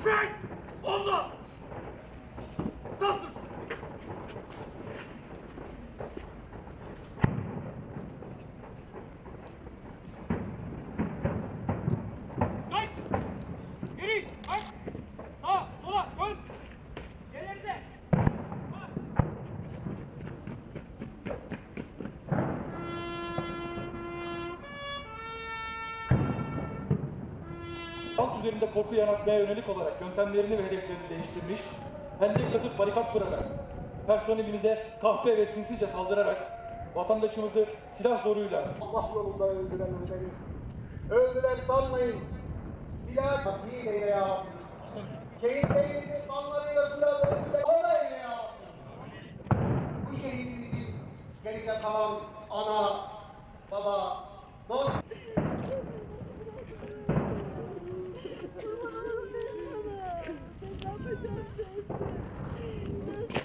Frank! Allah! Halk üzerinde korku yaratmaya yönelik olarak yöntemlerini ve hedeflerini değiştirmiş, hendek kazıp barikat kurarak, personelimize kahpe ve sinsice saldırarak, vatandaşımızı silah zoruyla Allah yolunda öldüren öldürün. Öldüren sanmayın. Bilal Masih eyle ya Rabbi. Şehitlerimizin kanlarıyla bile ona eyle ya. Bu şehidimizin geride kalan ana, 我想出